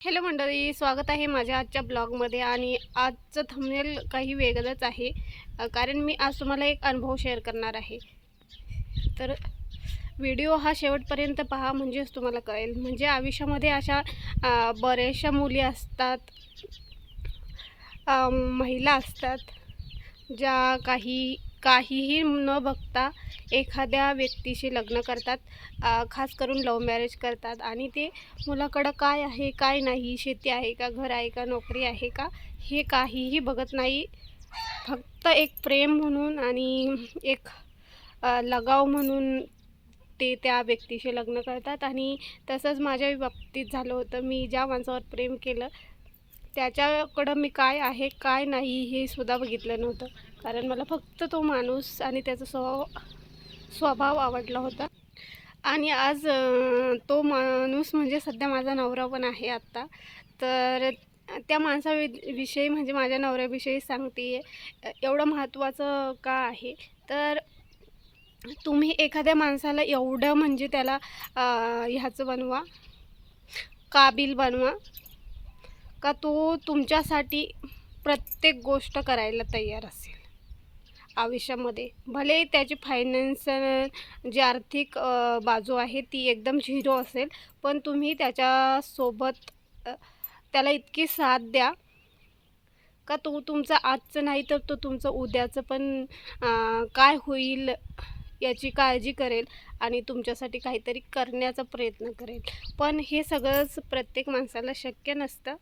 Hello मंडळी स्वागत आहे माझ्या आजच्या ब्लॉगमध्ये आणि आजचं थंबनेल काही वेगळंच आहे. कारण मी आज तुम्हाला एक अनुभव शेअर करणार आहे. तर व्हिडिओ हा शेवटपर्यंत पहा म्हणजेच तुम्हाला कळेल. म्हणजे आयुष्यामध्ये अशा बऱ्याचशा मुली असतात महिला असतात ज्या काही काहीही न बघता एखाद्या व्यक्तीशी लग्न करतात खास करून लव्ह मॅरेज करतात. आणि ते मुलाकडं काय आहे काय नाही शेती आहे का घर आहे का नोकरी आहे का हे काहीही बघत नाही. फक्त एक प्रेम म्हणून आणि एक लगाव म्हणून ते त्या व्यक्तीशी लग्न करतात. आणि तसंच माझ्या बाबतीत झालं होतं. मी ज्या माणसावर प्रेम केलं त्याच्याकडं मी काय आहे काय नाही हे सुद्धा बघितलं नव्हतं. कारण मला फक्त तो माणूस आणि त्याचा स्वभाव स्वभाव आवडला होता. आणि आज तो माणूस म्हणजे सध्या माझा नवरा पण आहे आत्ता. तर त्या माणसाविषयी म्हणजे माझ्या नवऱ्याविषयी सांगते आहे एवढं महत्त्वाचं का आहे? तर तुम्ही एखाद्या माणसाला एवढं म्हणजे त्याला ह्याचं बनवा काबिल बनवा का तो तुमच्यासाठी प्रत्येक गोष्ट करायला तयार असेल? आयुष्यामध्ये. भले त्याची फायनान्स जी आर्थिक बाजू आहे ती एकदम झिरो असेल पण तुम्ही त्याच्यासोबत त्याला इतकी साथ द्या का तो तुमचं आजचं नाही तर तो तुमचं उद्याचं पण काय होईल याची काळजी करेल आणि तुमच्यासाठी काहीतरी करण्याचा प्रयत्न करेल. पण हे सगळंच प्रत्येक माणसाला शक्य नसतं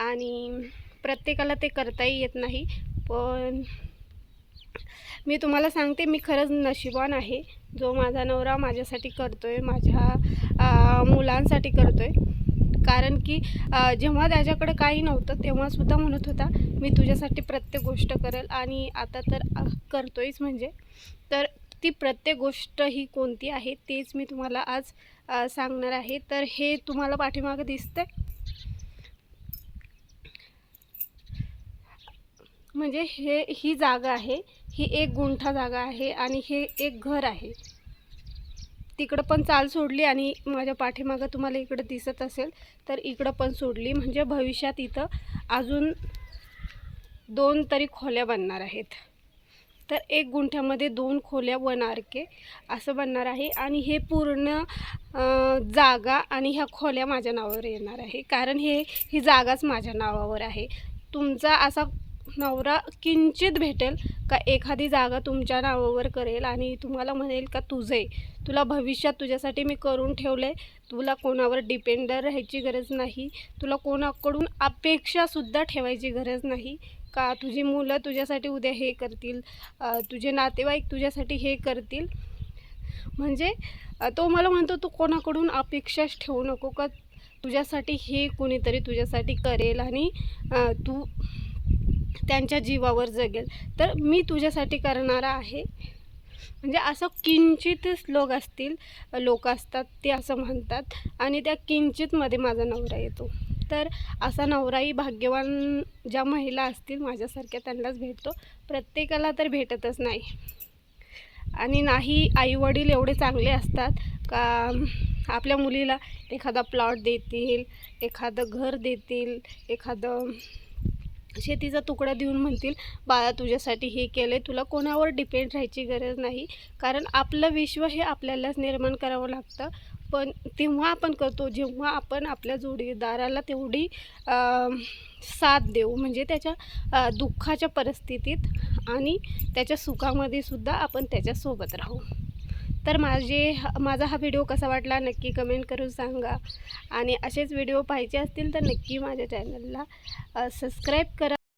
आणि प्रत्येकाला ते करताही येत नाही. पण मी तुम्हाला सांगते मी खरंच नशिबान आहे. जो माझा नवरा माझ्यासाठी करतो आहे माझ्या मुलांसाठी करतो आहे कारण की जेव्हा त्याच्याकडे काही नव्हतं तेव्हासुद्धा म्हणत होता मी तुझ्यासाठी प्रत्येक गोष्ट करेल आणि आता तर करतोयच म्हणजे. तर ती प्रत्येक गोष्ट ही कोणती आहे तेच मी तुम्हाला आज सांगणार आहे. तर हे तुम्हाला पाठीमागं दिसतंय. म्हणजे हे ही जागा आहे. ही एक गुंठा जागा आहे आणि हे एक घर आहे. तिकडं पण चाल सोडली आणि माझ्या पाठीमागं तुम्हाला इकडं दिसत असेल तर इकडं पण सोडली. म्हणजे भविष्यात इथं अजून दोन तरी खोल्या बनणार आहेत. तर एक गुंठ्यामध्ये दोन खोल्या वन आर के असं बनणार आहे आणि हे पूर्ण जागा आणि ह्या खोल्या माझ्या नावावर येणार आहे. कारण हे ही जागाच माझ्या नावावर आहे. तुमचा असा नवरा किंचित भेटेल का एखादी जागा तुमच्या नावावर करेल आणि तुम्हाला म्हणेल का तुझे तुला भविष्यात तुझ्यासाठी मी करून ठेवलं आहे तुला कोणावर डिपेंडर राहायची गरज नाही तुला कोणाकडून अपेक्षासुद्धा ठेवायची गरज नाही का तुझी मुलं तुझ्यासाठी उद्या हे करतील तुझे नातेवाईक तुझ्यासाठी हे करतील? म्हणजे तो मला म्हणतो तू कोणाकडून अपेक्षाच ठेवू नको का? तुझ्यासाठी हे कोणीतरी तुझ्यासाठी करेल आणि तू त्यांच्या जीवावर जगेल. तर मी तुझ्यासाठी करणारा आहे. म्हणजे असं किंचितच लोक असतील लोक असतात ते असं म्हणतात आणि त्या किंचितमध्ये माझा नवरा येतो. तर असा नवराही भाग्यवान ज्या महिला असतील माझ्यासारख्या त्यांनाच भेटतो. प्रत्येकाला तर भेटतच नाही. आणि नाही आईवडील एवढे चांगले असतात का आपल्या मुलीला एखादा प्लॉट देतील एखादं घर देतील एखादं शेतीचा तुकडा देऊन म्हणतील बाळा तुझ्यासाठी हे केलं आहे तुला कोणावर डिपेंड राहायची गरज नाही. कारण आपलं विश्व हे आपल्यालाच निर्माण करावं लागतं. पण तेव्हा आपण करतो जेव्हा आपण आपल्या जोडीदाराला तेवढी साथ देऊ. म्हणजे त्याच्या दुःखाच्या परिस्थितीत आणि त्याच्या सुखामध्ये सुद्धा आपण त्याच्यासोबत राहू. तर माझे माझा हा व्हिडिओ कसा वाटला नक्की कमेंट करून सांगा. आणि असेच व्हिडिओ पाहिजे असतील तर नक्की माझ्या चॅनलला सबस्क्राईब करा.